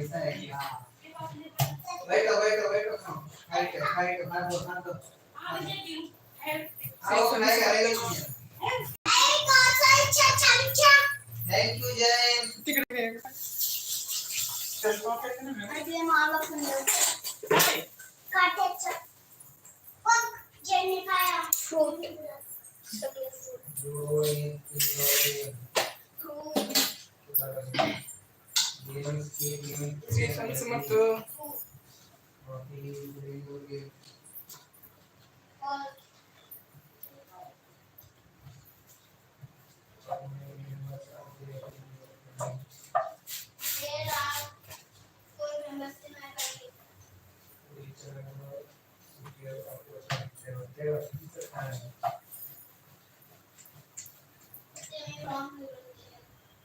ऐसा है बैठो बैठो बैठो खाई के खाई के खा दो खा दो। आओ खाई खाई थैंक यू जय तिकडे चश्मा पे ना अरे माला सुंदर काटे पक जेने खाया फ्रूट सगळे fruit Shri Swami Samarth Glory,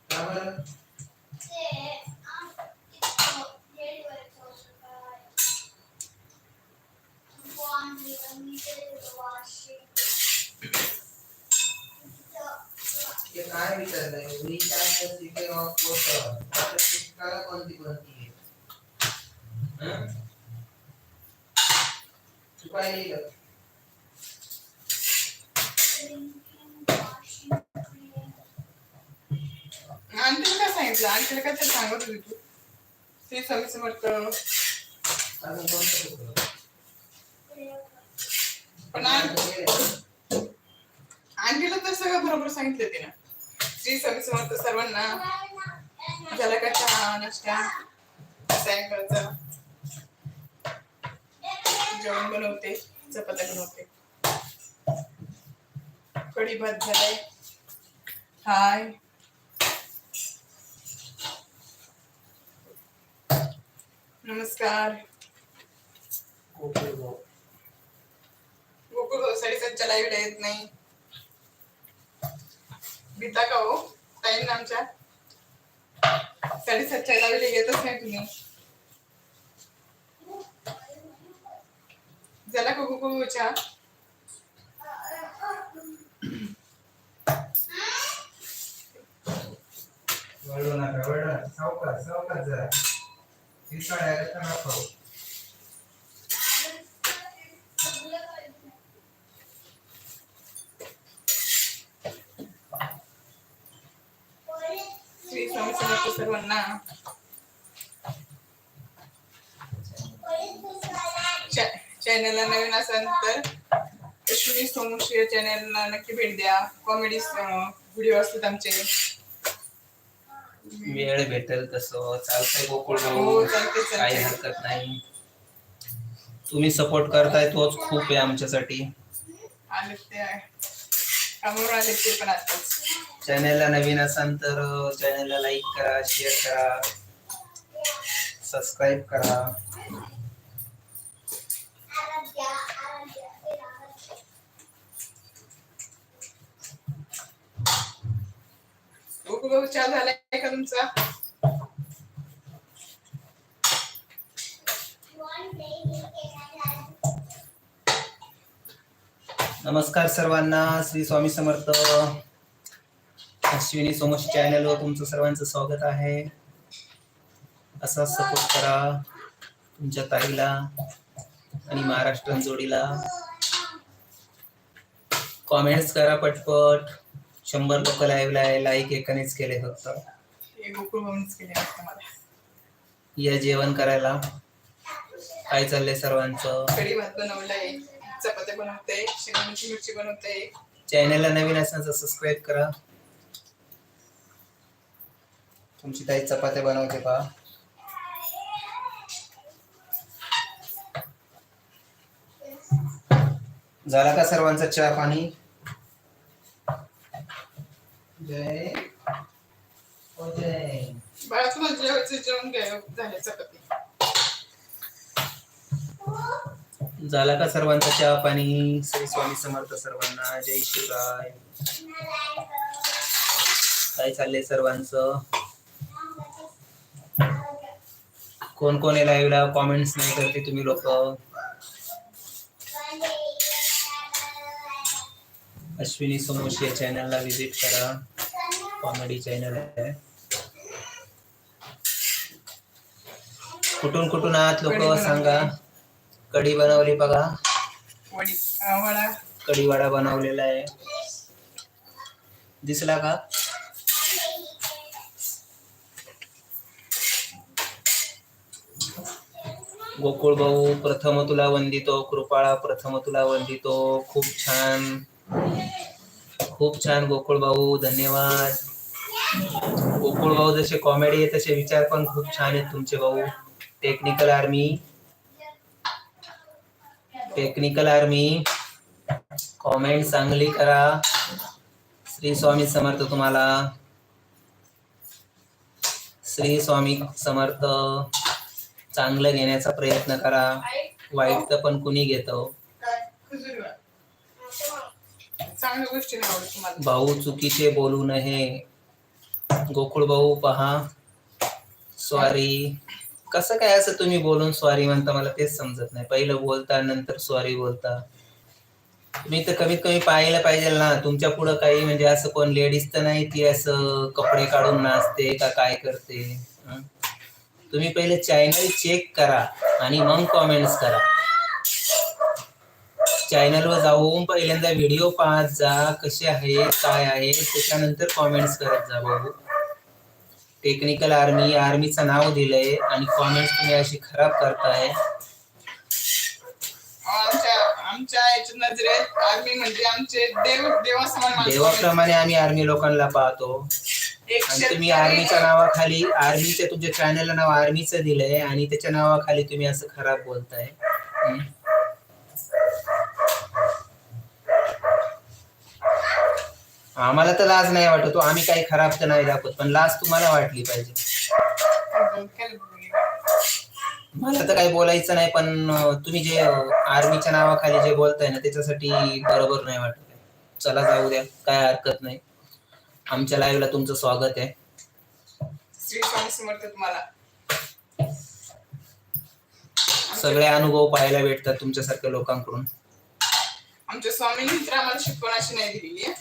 glory, हे काय विचारलंय कोणती कोणती आहे? हं? तू काय लिहिलं? आणखीला काय सांगितलं आणखीला काय तरी सांगत होती तू समर्थ पुस्तक? पण आणखीला तर सगळं बरोबर सांगितलं तिनं. श्री स्वामी समर्थ सर्वांना झाला का चहा नाश्ता सायंकाळचा जेवण बनवते चपात्या बनवते. कढी भात झालाय. हाय. नमस्कार. Okay go. गोकुळ साडेसातच्या येत नाही. भीता का हो? टाइम आमच्या. साडेसातच्या लाईव्हला येतच नाही तुम्ही. झाला का गोकुळ चहा. वळू नका वळू. सावकाश सावकाश जरा ही काढायला श्री स्वामी समर्थ सर्वांना चॅनलला नवीन असाल तर अश्विनी सोमश्री चॅनलला नक्की भेट द्या. कॉमेडी व्हिडिओ असतात आमचे. वेळ भेटेल तसं. चालतंय गोकुळ हो चालते काही चालते हरकत नाही. तुम्ही सपोर्ट करताय तोच खूप आहे आमच्यासाठी. आले ते. कामावर आले ते पण आताच. चॅनलला नवीन असाल तर चॅनलला लाईक करा शेअर करा सबस्क्राईब करा. झालाय का तुमचा? नमस्कार सर्वांना श्री स्वामी समर्थ. अश्विनी सोमश चॅनलवर तुमचं सर्वांचं स्वागत आहे. असा सपोर्ट करा तुमच्या ताईला आणि महाराष्ट्र जोडीला. कॉमेंट्स करा पटपट. शंभर लोक लाईव्ह आहे. लाईक एकानेच केले फक्त. या जेवण करायला. काय चाललंय सर्वांचं? चपात्या बनवते. मिरची बनवते. चॅनलला नवीन असेल तर सबस्क्राईब करा. तुमची ताई चपात्या बनवते पहा. झाला का सर्वांचा चहा पाणी? जय. चपाती. झाला का सर्वांचा चहा पाणी? श्री स्वामी समर्थ सर्वांना. जय शिवराय. काय चाललंय सर्वांचं? कोण कोण लाईव्हला कॉमेंट्स नाही करते तुम्ही लोक. अश्विनी सोमोशी या चॅनलला विजिट करा. कॉमेडी चॅनल आहे. कुठून कुठून आहात लोक. सांगा. कढी बनवली बघा. वडी अं, वडा. कढी वडा बनवलेला आहे. दिसला का? गोकुळ भाऊ प्रथम तुला वंदितो. कृपाळा प्रथम तुला वंदितो. खूप छान. खूप छान गोकुळ भाऊ. धन्यवाद. गोकुळ भाऊ जसे कॉमेडी आहे तसे विचार पण खूप छान आहेत तुमचे भाऊ. Technical army technical army comment चांगली करा. श्री स्वामी समर्थ तुम्हाला. श्री स्वामी समर्थ. चांगलं घेण्याचा प्रयत्न करा. वाईट तर पण कुणी घेतो तुम्हाला. भाऊ चुकीचे बोलू नये. गोकुळ भाऊ पहा. सॉरी कसं काय असं तुम्ही बोलून सॉरी म्हणता मला तेच समजत नाही. पहिलं बोलता नंतर सॉरी बोलता. तुम्ही तर कमीत कमी पाहायला पाहिजे ना. तुमच्या पुढं काही म्हणजे असं कोण लेडीज तर नाही ती असं कपडे काढून नाचते का काय करते? हं? तुम्ही पहिले चॅनल चेक करा आणि मग कॉमेंट्स करा. चॅनलवर जाऊन पहिल्यांदा व्हिडिओ पाहत जा कसे आहेत काय आहे त्याच्यानंतर कॉमेंट्स करत जा भाऊ. टेक्निकल आर्मी आर्मीचं नाव दिलंय आणि कॉमेंट्स तुम्ही अशी खराब करताय. आमच्या आमच्या याच्या नजरेत आर्मी म्हणजे आमचे देव. देवाप्रमाणे आम्ही आर्मी लोकांना पाहतो. आणि तुम्ही आर्मीच्या नावाखाली आर्मीच्या तुमच्या चॅनलला नाव आर्मीचं दिलंय आणि त्याच्या नावाखाली तुम्ही असं खराब बोलताय? आम्हाला तर लाज नाही वाटत हो. आम्ही काही खराब तर नाही दाखवत पण लाज तुम्हाला वाटली पाहिजे मला तर काही बोलायचं नाही पण तुम्ही जे आर्मीच्या नावाखाली जे बोलताय ना त्याच्यासाठी बरोबर नाही वाटत. चला जाऊ द्या काय हरकत नाही आमच्या लाईव्हला तुमचं स्वागत आहे. श्री स्वामी समर्थ तुम्हाला. सगळे अनुभव पाहायला भेटतात तुमच्यासारख्या लोकांकडून. आमच्या स्वामींनी तर आम्हाला शिकवण अशी नाही दिलेली आहे.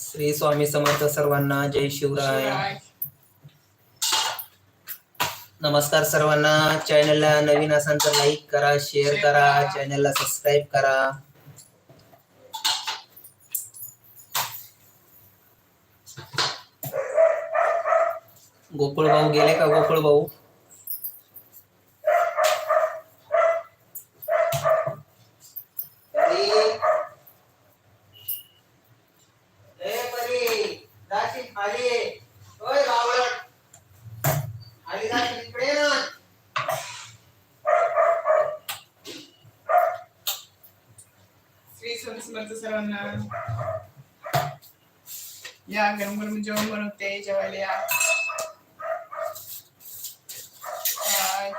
श्री स्वामी समर्थ सर्वांना जय शिवराय. नमस्कार सर्वांना. चॅनलला नवीन असाल तर लाईक करा शेअर करा. चॅनलला सबस्क्राईब करा. गोकुळ भाऊ गेले का गोकुळ भाऊ? श्री सर्वांना. या गरम गरम जेवण बनवते जेवायला या हाय.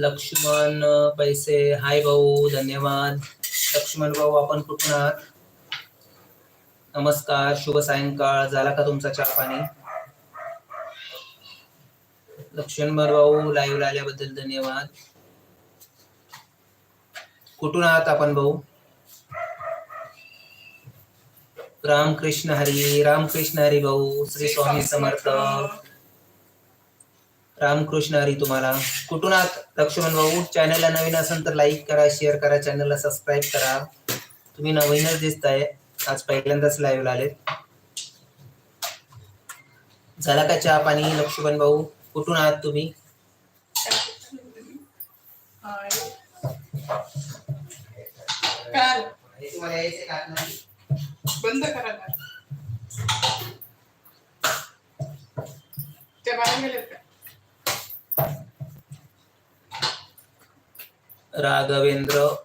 लक्ष्मण पैसे. हाय भाऊ धन्यवाद. लक्ष्मण भाऊ आपण कुठून आहात? नमस्कार शुभ सायंकाळ. झाला का तुमचा चहा पाणी? लक्ष्मण भाऊ लाईव्ह आल्याबद्दल धन्यवाद. कुठून आहात आपण भाऊ? रामकृष्ण हरी रामकृष्ण हरी भाऊ श्री स्वामी समर्थ. रामकृष्ण हरी तुम्हाला. कुठून आहात? लक्ष्मण भाऊ चॅनलला नवीन असेल तर लाईक करा शेअर करा चॅनलला सबस्क्राईब करा. तुम्ही नवीनच दिसताय. आज पहिल्यांदाच लाईव्ह आले झाला का चहा पाणी लक्ष्मण भाऊ? कुठून आहात तुम्ही? बंद करा त्या बाहेर गेलेत का? राघवेंद्र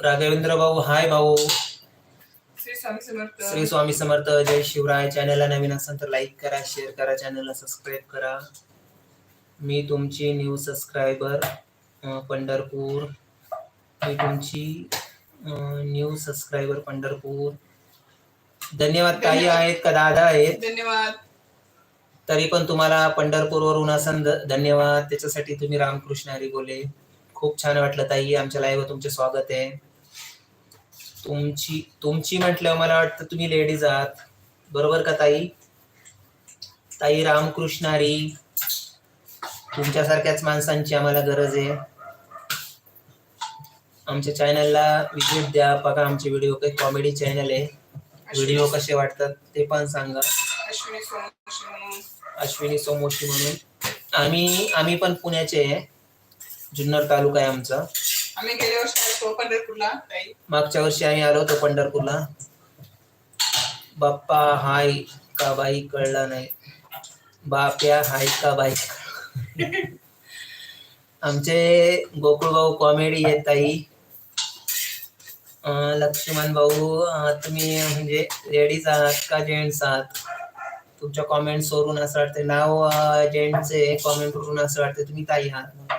राघवेंद्र भाऊ हाय भाऊ. श्री स्वामी समर्थ. श्री स्वामी समर्थ जय शिवराय. चॅनलला नवीन असेल तर लाईक करा शेअर करा चॅनलला सबस्क्राईब करा. मी तुमची न्यू सबस्क्रायबर पंढरपूर. मी तुमची न्यू सबस्क्रायबर पंढरपूर. धन्यवाद ताई आहेत का दादा आहेत? धन्यवाद. तरी पण तुम्हाला पंढरपूरवरून असन ध- धन्यवाद. त्याच्यासाठी तुम्ही रामकृष्ण हरी बोले. खूप छान वाटलं ताई. आमच्या लाईव्ह तुमचे स्वागत आहे. तुमची तुमची म्हटलं मला वाटतं तुम्ही लेडीज आहात. बरोबर का ताई? ताई रामकृष्ण हरी तुमच्यासारख्याच माणसांची आम्हाला गरज आहे. आमच्या चॅनलला विजिट द्या. बघा आमचे व्हिडिओ काही कॉमेडी चॅनल आहे. व्हिडिओ कसे वाटतात ते पण सांगा. अश्विनी सोमोशी म्हणून. आम्ही आम्ही पण पुण्याचे आहे. जुन्नर तालुका आहे आमचा. आम्ही गेल्या वर्षी आलो पंढरपूरला ताई. मागच्या वर्षी आम्ही आलो होतो पंढरपूरला. बाप्पा हाय का बाई कळला नाही. बाप्या हाय का बाई. आमचे गोकुळ भाऊ कॉमेडी आहेत ताई. लक्ष्मण भाऊ तुम्ही म्हणजे लेडीज आहात का जेंट्स आहात? तुमच्या कॉमेंट्स वरून असं वाटतं नाव जेंट्सचे कॉमेंट वरून असं वाटतं तुम्ही ताई आहात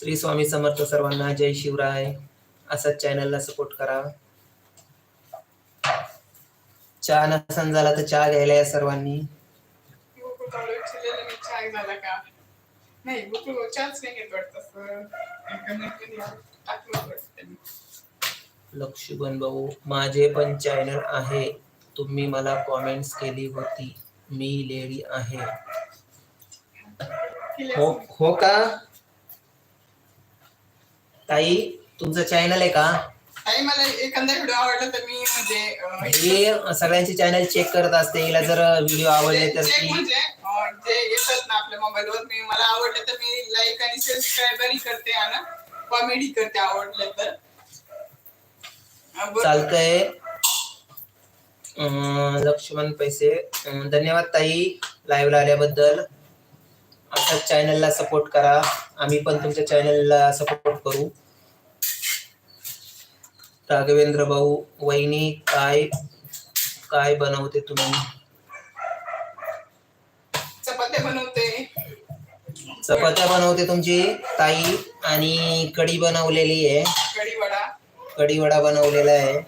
श्री स्वामी समर्थ सर्वांना जय शिवराय. असंच चॅनलला सपोर्ट करा. चहा नसन झाला तर चहा घ्यायला या सर्वांनी. लक्ष्मण भाऊ माझे पण चॅनल आहे. तुम्ही मला कॉमेंट्स केली होती. मी लेडी आहे. हो. हो का? ताई तुमचं चॅनल आहे का? ताई मला एखादा व्हिडिओ आवडला तर मी म्हणजे मी सगळ्यांचे चॅनल चेक करत असते हिला जर व्हिडिओ आवडले तर ती म्हणजे अं, जे येतात ना आपल्या मोबाईलवर मी मला आवडले तर मी लाईक आणि सबस्क्राईबही करते आणि कॉमेडी करते आवडले तर. अं, बरं. चालतंय. अं, लक्ष्मण पैसे. अं, धन्यवाद ताई लाईव्हला आल्याबद्दल. असंच चॅनलला सपोर्ट करा. आम्ही पण तुमच्या चॅनलला सपोर्ट करू. राघवेंद्र भाऊ वहिनी काय काय बनवते तुम्ही? चपात्या बनवते. चपात्या बनवते तुमची ताई आणि कढी बनवलेली आहे. कढी वडा. कढी वडा बनवलेला आहे.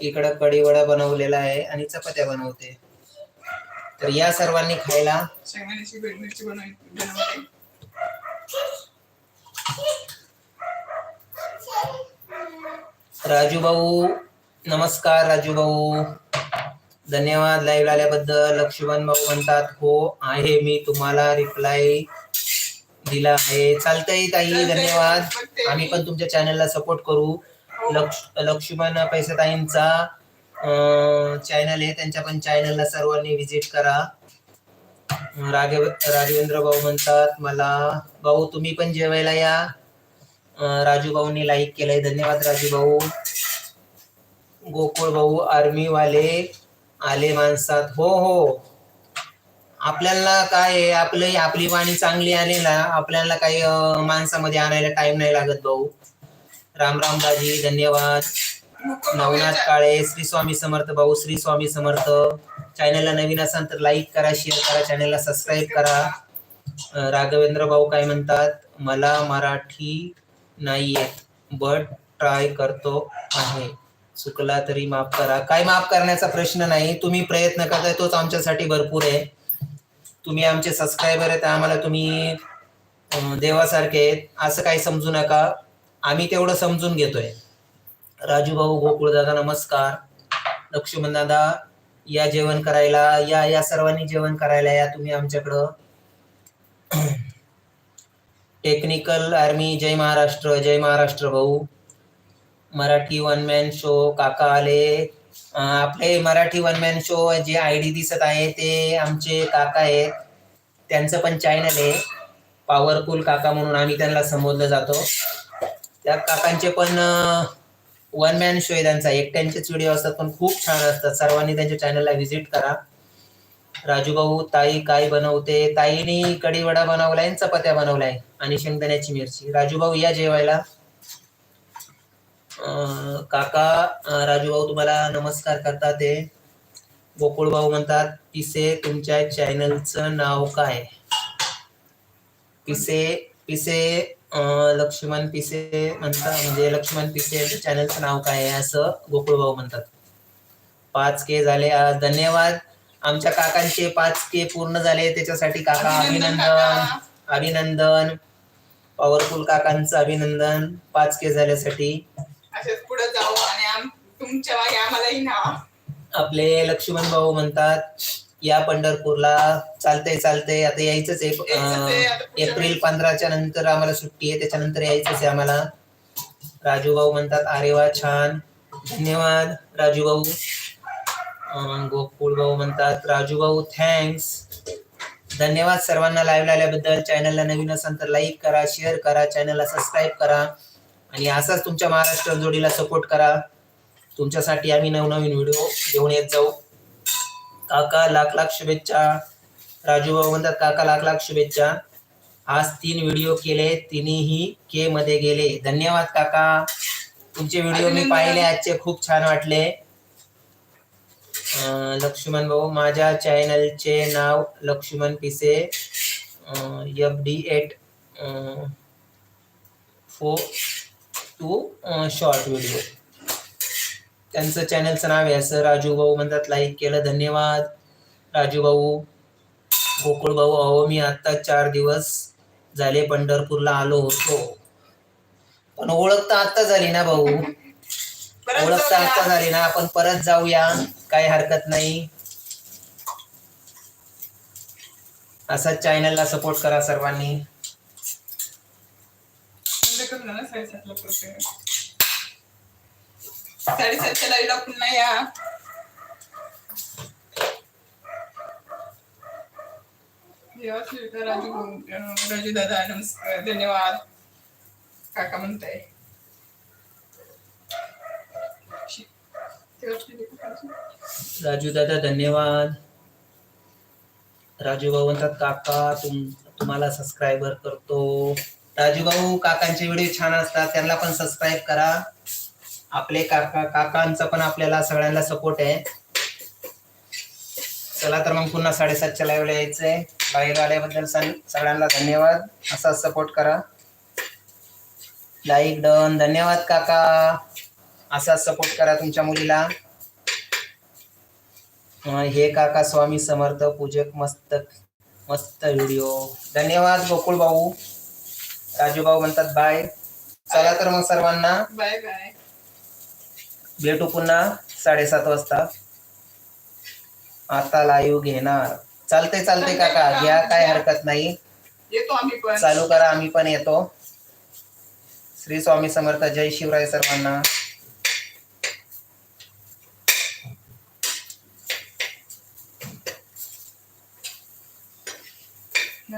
इकडं कढी वडा बनवलेला आहे आणि चपात्या बनवते. तर या सर्वांनी खायला शेंगदाण्याची मिरची राजू भाऊ नमस्कार राजू भाऊ धन्यवाद लाईव्ह आल्याबद्दल लक्ष्मण भाऊ म्हणतात हो आहे मी तुम्हाला रिप्लाय दिला आहे चालतंय ताई. धन्यवाद आम्ही. पण तुमच्या चॅनलला सपोर्ट करू. लक्ष लक्ष्मण पैसेताईंचा चॅनल आहे त्यांच्या पण चॅनलला सर्वांनी व्हिजिट करा. राघव राघवेंद्र भाऊ म्हणतात मला भाऊ तुम्ही पण जेवायला या. राजू भाऊनी लाईक केलंय धन्यवाद राजू भाऊ. गोकुळ भाऊ आर्मी वाले आले माणसात. हो हो. आपल्याला काय आहे, आपलं आपली वाणी चांगली आली ना आपल्याला काही माणसामध्ये आणायला टाइम नाही लागत भाऊ. राम राम दाजी धन्यवाद. नवनाथ काळे श्री स्वामी समर्थ भाऊ श्री स्वामी समर्थ. चॅनलला नवीन असाल तर लाईक करा शेअर करा चॅनलला सबस्क्राईब करा. राघवेंद्र भाऊ काय म्हणतात? मला मराठी नाही येत बट ट्राय करतो आहे. चुकला तरी माफ करा. काय माफ करण्याचा प्रश्न नाही. तुम्ही प्रयत्न करताय तोच आमच्यासाठी भरपूर आहे. तुम्ही आमचे सबस्क्रायबर आहेत आम्हाला तुम्ही देवासारखे आहेत. असं काही समजू नका. आम्ही तेवढं समजून घेतोय. राजू भाऊ गोकुळ दादा नमस्कार. लक्ष्मण दादा या जेवण करायला या या सर्वांनी जेवण करायला या तुम्ही आमच्याकडं. टेक्निकल आर्मी जय महाराष्ट्र जय महाराष्ट्र भाऊ. मराठी वन मॅन शो काका आले. आपले मराठी वन मॅन शो जे आय डी दिसत आहे ते आमचे काका आहेत. त्यांचं पण चॅनल आहे. पॉवरफुल काका म्हणून आम्ही त्यांना संबोधलं जातो. त्या काकांचे पण वन मॅन शो आहे त्यांचा. एकट्यांचेच व्हिडिओ असतात पण खूप छान असतात. सर्वांनी त्यांच्या चॅनलला व्हिजिट करा. राजू भाऊ ताई काय बनवते? ताईनी कडीवडा बनवलाय आणि चपात्या बनवलाय आणि शेंगदाण्याची मिरची. राजू भाऊ या जेवायला. काका राजूभाऊ राजू भाऊ तुम्हाला नमस्कार करतात ते गोकुळ भाऊ म्हणतात पिसे तुमच्या चॅनलचं नाव काय? पिसे पिसे लक्ष्मण पिसे म्हणतात म्हणजे लक्ष्मण पिसे चॅनलचं नाव काय आहे असं गोकुळ भाऊ म्हणतात. पाच के झाले आज धन्यवाद. आमच्या काकांचे पाच के पूर्ण झाले त्याच्यासाठी काका अभिनंदन अभिनंदन. पॉवरफुल काकांचं अभिनंदन. पाच के झाल्यासाठी. पुढे जाऊ आणि आम तुमच्या मागे आम्हालाही ना आपले लक्ष्मण भाऊ म्हणतात या पंढरपूरला चालतंय चालतंय. आता यायचंच आहे. एप्रिल पंधराच्या नंतर आम्हाला सुट्टी आहे त्याच्यानंतर यायचंच आहे आम्हाला. राजू भाऊ म्हणतात अरे वा छान. धन्यवाद राजू भाऊ गोकुळ भाऊ म्हणतात राजू भाऊ थँक्स धन्यवाद सर्वांना लाईव्ह आल्याबद्दल. चॅनलला नवीन असाल तर लाईक करा शेअर करा चॅनलला सबस्क्राईब करा. आणि असाच तुमच्या महाराष्ट्र जोडीला सपोर्ट करा. तुमच्यासाठी आम्ही नवनवीन व्हिडिओ घेऊन येत जाऊ. काका लाख लाख शुभेच्छा. राजू भाऊ म्हणतात काका लाख लाख शुभेच्छा. आज तीन व्हिडिओ केले तिन्ही के मध्ये गेले. धन्यवाद काका. तुमचे व्हिडिओ मी. पाहिले आजचे खूप छान वाटले. लक्ष्मण भाऊ माझ्या चॅनलचे नाव Laxman Pise. F D eight four two short video त्यांचं चॅनलचं नाव आहे असं. राजू भाऊ म्हणतात लाईक केलं धन्यवाद. राजू भाऊ गोकुळ भाऊ अहो मी आता चार दिवस झाले पंढरपूरला आलो होतो. पण ओळख तर आता झाली ना भाऊ. ओळख तर जाऊया. आता झाली ना. आपण परत जाऊया. काही हरकत नाही. असाच चॅनलला सपोर्ट करा सर्वांनी बंद करू ना साडेसातला पुढचे. साडेसातच्या लाईला पुन्हा या देवा श्रीका राजू राजू दादा नमस्कार धन्यवाद काका म्हणताय राजू दादा धन्यवाद राजू भाऊ म्हणतात काका तुम तुम्हाला सबस्क्रायबर करतो. राजू भाऊ काकांचे व्हिडिओ छान असतात त्यांना पण सबस्क्राईब करा. आपले काका काकांचा पण आपल्याला सगळ्यांना सपोर्ट आहे. चला तर मग पुन्हा साडेसातच्या लाईव्हला यायचंय. बाहेर आल्याबद्दल सगळ्यांना धन्यवाद. असाच सपोर्ट करा. लाईक डन धन्यवाद काका. असाच सपोर्ट करा तुमच्या मुलीला. हे काका स्वामी समर्थ पूजक मस्त मस्त व्हिडिओ धन्यवाद गोकुळ भाऊ. राजू भाऊ म्हणतात बाय चला तर मग सर्वांना. बाय बाय भेटू पुन्हा साडेसात वाजता. आता लाईव्ह घेणार. चालते चालते काका. घ्या काय हरकत नाही. येतो आम्ही पण. चालू करा आम्ही पण येतो. श्री स्वामी समर्थ जय शिवराय सर्वांना.